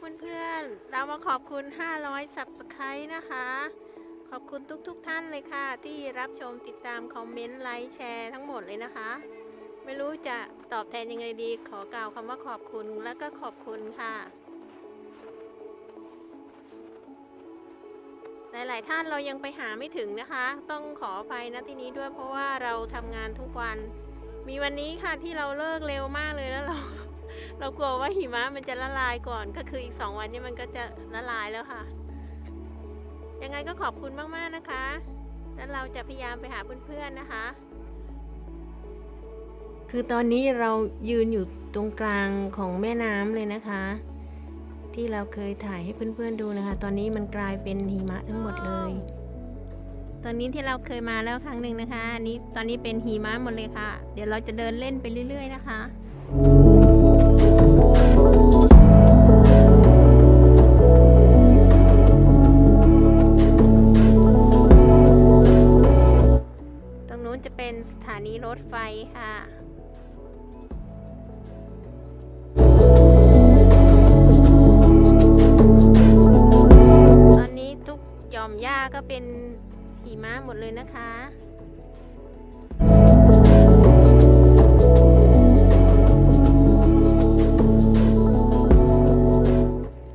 เพื่อนๆ เรามาขอบคุณ 500 Subscribe นะคะ ขอบคุณทุกๆทท่านเลยค่ะ ที่รับชมติดตามคอมเมนต์ไลค์แชร์ทั้งหมดเลยนะคะ ไม่รู้จะตอบแทนยังไงดี ขอกล่าวคำว่าขอบคุณและก็ขอบคุณค่ะ หลายๆท่านเรายังไปหาไม่ถึงนะคะ ต้องขออภัยนะที่นี้ด้วยเพราะว่าเราทำงานทุกวัน มีวันนี้ค่ะที่เราเลิกเร็วมากเลยแล้ว เรากลัวว่าหิมะมันจะละลายก่อน ก็คืออีกสองวันนี้มันก็จะละลายแล้วค่ะ ยังไงก็ขอบคุณมากๆนะคะ แล้วเราจะพยายามไปหาเพื่อนๆนะคะ คือตอนนี้เรายืนอยู่ตรงกลางของแม่น้ำเลยนะคะ ที่เราเคยถ่ายให้เพื่อนๆดูนะคะ ตอนนี้มันกลายเป็นหิมะทั้งหมดเลย ตอนนี้ที่เราเคยมาแล้วครั้งหนึ่งนะคะอันนี้ตอนนี้เป็นหิมะหมดเลยค่ะ เดี๋ยวเราจะเดินเล่นไปเรื่อย ๆ นะคะ นู้นจะเป็นสถานีรถไฟค่ะตอนนี้ทุกหย่อมหญ้าก็เป็นหิมะหมดเลยนะคะ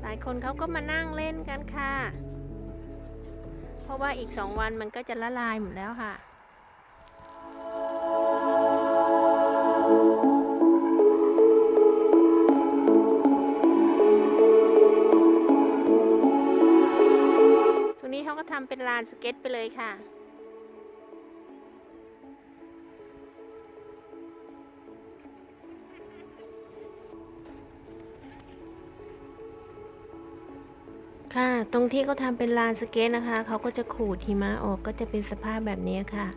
หลายคนเขาก็มานั่งเล่นกันค่ะ เพราะว่าอีกสองวันมันก็จะละลายหมดแล้วค่ะ เขาก็ทำเป็นลานสเก็ตไปเลยค่ะ ค่ะ ตรงที่เขาทำเป็นลานสเก็ตนะคะ เขาก็จะขูดหิมะออกก็จะเป็นสภาพแบบนี้ค่ะ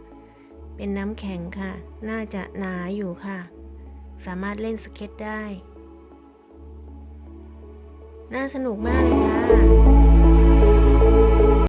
เป็นน้ำแข็งค่ะ น่าจะหนาอยู่ค่ะ สามารถเล่นสเก็ตได้ น่าสนุกมากเลยค่ะ